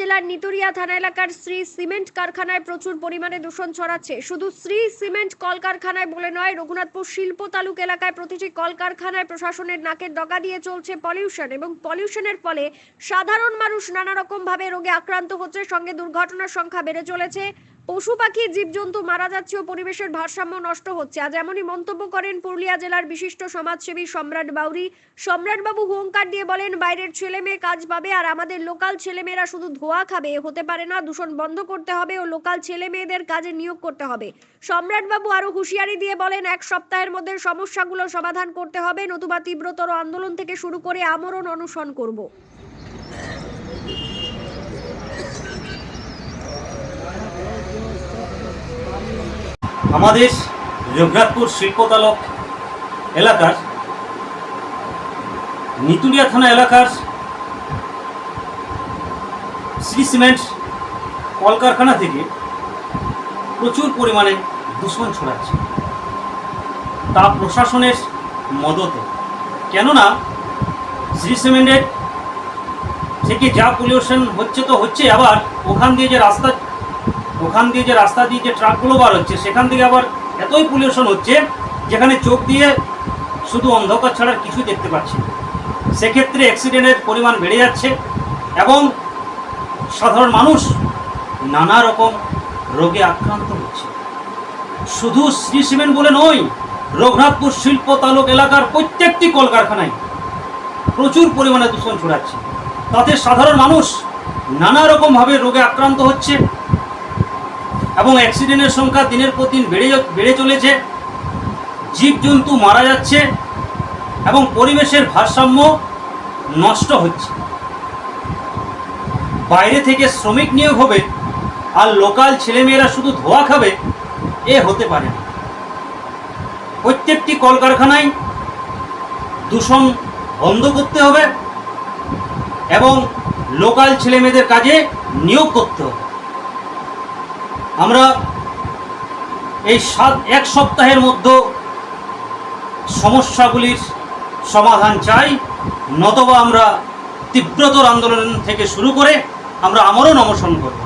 জেলার নিতুরিয়া থানা এলাকার শ্রী সিমেন্ট কারখানায় প্রচুর পরিমাণে দূষণ ছড়াচ্ছে। শুধু শ্রী সিমেন্ট কলকারখানায় বলে নয়, রঘুনাথপুর শিল্প তালুক এলাকায় প্রতিটি কলকারখানায় প্রশাসনের নাকের ডগা দিয়ে চলছে পলিউশন এবং পলিউশনের ফলে সাধারণ মানুষ নানা রকম ভাবে রোগে আক্রান্ত হচ্ছে। সঙ্গে দুর্ঘটনার সংখ্যা বেড়ে চলেছে। পশু পাখি জীবজন্তু মারা যাচ্ছে ও পরিবেশের ভারসাম্য নষ্ট হচ্ছে। আজ এমনই মন্তব্য করেন পুরুলিয়া জেলার বিশিষ্ট সমাজসেবী সম্রাট বাউরি। সম্রাটবাবু হুঙ্কার দিয়ে বলেন, বাইরের ছেলে মেয়ে কাজ পাবে আর আমাদের লোকাল ছেলেমেয়েরা শুধু ধোয়া খাবে। হতে পারে না, দূষণ বন্ধ করতে হবে ও লোকাল ছেলে মেয়েদের কাজে নিয়োগ করতে হবে। সম্রাটবাবু আরও হুঁশিয়ারি দিয়ে বলেন, এক সপ্তাহের মধ্যে সমস্যাগুলো সমাধান করতে হবে, নতুবা তীব্রতর আন্দোলন থেকে শুরু করে আমরণ অনুসরণ করব। আমাদের রঘুনাথপুর শিল্পতালক এলাকার, নিতুলিয়া থানা এলাকার শ্রী সিমেন্ট কলকারখানা থেকে প্রচুর পরিমাণে দূষণ ছড়াচ্ছে। তা প্রশাসনের মদতে। কেননা, শ্রী সিমেন্টের থেকে যা পলিউশন হচ্ছে তো হচ্ছে আবার ওখান দিয়ে যে রাস্তা ওখান দিয়ে যে রাস্তা দিয়ে যে ট্রাকগুলো বার হচ্ছে, সেখান থেকে আবার এতই পলিউশন হচ্ছে, যেখানে চোখ দিয়ে শুধু অন্ধকার ছাড়া কিছু দেখতে পাচ্ছি সেক্ষেত্রে অ্যাক্সিডেন্টের পরিমাণ বেড়ে যাচ্ছে এবং সাধারণ মানুষ নানা রকম রোগে আক্রান্ত হচ্ছে। শুধু শ্রী সিমেন্ট বলে নয়, রঘুনাথপুর শিল্প তালুক এলাকার প্রত্যেকটি কলকারখানায় প্রচুর পরিমাণে দূষণ ছড়াচ্ছে। তাতে সাধারণ মানুষ নানা রকমভাবে রোগে আক্রান্ত হচ্ছে। এবং অ্যাক্সিডেন্টের সংখ্যা দিনের পর দিন বেড়ে বেড়ে চলেছে। জীবজন্তু মারা যাচ্ছে এবং পরিবেশের ভারসাম্য নষ্ট হচ্ছে। বাইরে থেকে শ্রমিক নিয়োগ হবে আর লোকাল ছেলেমেয়েরা শুধু ধোয়া খাবে, এ হতে পারে না। প্রত্যেকটি কলকারখানায় দূষণ বন্ধ করতে হবে এবং লোকাল ছেলেমেয়েদের কাজে নিয়োগ করতে হবে। আমরা এই সাত, এক সপ্তাহের মধ্যে সমস্যাগুলির সমাধান চাই, নতবা আমরা তীব্রতর আন্দোলন থেকে শুরু করে আমরা আমরও অনশন করব।